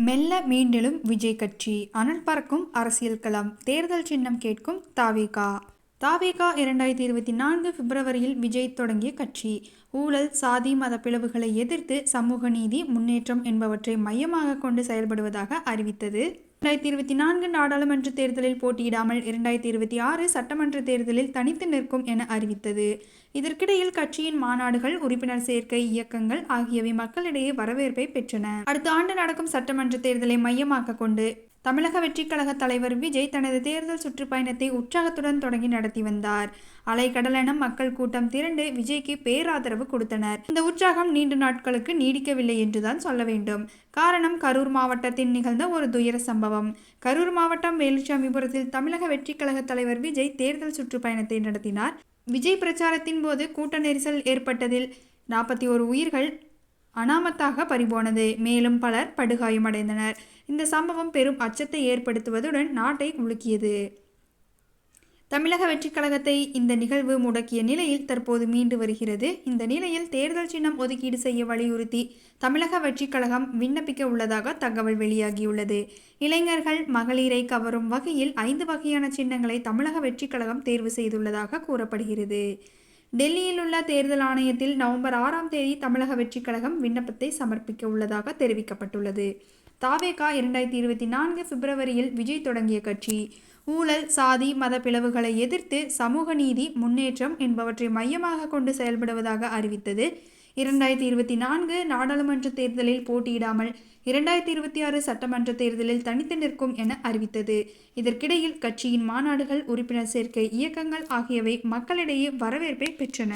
மெல்ல மீண்டெழும் விஜய் கட்சி. அனல் பறக்கும் அரசியல் களம் தேர்தல் சின்னம் கேட்கும் தாவேகா. தாவேகா இரண்டாயிரத்தி இருபத்தி நான்கு பிப்ரவரியில் விஜய் தொடங்கிய கட்சி. ஊழல் சாதி மத பிளவுகளை எதிர்த்து சமூக நீதி முன்னேற்றம் என்பவற்றை மையமாக கொண்டு செயல்படுவதாக அறிவித்தது. இரண்டாயிரத்தி இருபத்தி நான்கு நாடாளுமன்ற தேர்தலில் போட்டியிடாமல் இரண்டாயிரத்தி இருபத்தி ஆறு சட்டமன்ற தேர்தலில் தனித்து நிற்கும் என அறிவித்தது. இதற்கிடையில் கட்சியின் மாநாடுகள் உறுப்பினர் சேர்க்கை இயக்கங்கள் ஆகியவை மக்களிடையே வரவேற்பை பெற்றன. அடுத்த ஆண்டு நடக்கும் சட்டமன்ற தேர்தலை மையமாக கொண்டு தமிழக வெற்றிக் கழக தலைவர் விஜய் தனது தேர்தல் சுற்றுப்பயணத்தை உற்சாகத்துடன் தொடங்கி நடத்தி வந்தார். அலைக்கடலென மக்கள் கூட்டம் திரண்டு விஜய்க்கு பேராதரவு கொடுத்தனர். இந்த உற்சாகம் நீண்ட நாட்களுக்கு நீடிக்கவில்லை என்றுதான் சொல்ல வேண்டும். காரணம் கரூர் மாவட்டத்தில் நிகழ்ந்த ஒரு துயர சம்பவம். கரூர் மாவட்டம் வேலுச்சாமிபுரத்தில் தமிழக வெற்றிக் கழக தலைவர் விஜய் தேர்தல் சுற்றுப்பயணத்தை நடத்தினார். விஜய் பிரச்சாரத்தின் போது கூட்ட நெரிசல் ஏற்பட்டதில் நாற்பத்தி ஒரு உயிர்கள் அனாமத்தாக பறிபோனது. மேலும் பலர் படுகாயமடைந்தனர் இந்த சம்பவம் பெரும் அச்சத்தை ஏற்படுத்துவதுடன் நாட்டை உலுக்கியது தமிழக வெற்றிக் கழகத்தை இந்த நிகழ்வு முடக்கிய நிலையில் தற்போது மீண்டு வருகிறது. இந்த நிலையில் தேர்தல் சின்னம் ஒதுக்கீடு செய்ய வலியுறுத்தி தமிழக வெற்றிக் கழகம் விண்ணப்பிக்க உள்ளதாக தகவல் வெளியாகியுள்ளது. இளைஞர்கள் மகளிரை கவரும் வகையில் ஐந்து வகையான சின்னங்களை தமிழக வெற்றிக் கழகம் தேர்வு செய்துள்ளதாக கூறப்படுகிறது. டெல்லியில் உள்ள தேர்தல் ஆணையத்தில் நவம்பர் ஆறாம் தேதி தமிழக வெற்றிக் கழகம் விண்ணப்பத்தை சமர்ப்பிக்க உள்ளதாக தெரிவிக்கப்பட்டுள்ளது. தாவேகா இரண்டாயிரத்தி இருபத்தி நான்கு பிப்ரவரியில் விஜய் தொடங்கிய கட்சி. ஊழல் சாதி மத பிளவுகளை எதிர்த்து சமூக நீதி முன்னேற்றம் என்பவற்றை மையமாக கொண்டு செயல்படுவதாக அறிவித்தது இரண்டாயிரத்தி இருபத்தி நான்கு நாடாளுமன்ற தேர்தலில் போட்டியிடாமல் இரண்டாயிரத்தி இருபத்தி ஆறு சட்டமன்ற தேர்தலில் தனித்து நிற்கும் என அறிவித்தது. இதற்கிடையில் கட்சியின் மாநாடுகள் உறுப்பினர் சேர்க்கை இயக்கங்கள் ஆகியவை மக்களிடையே வரவேற்பை பெற்றன.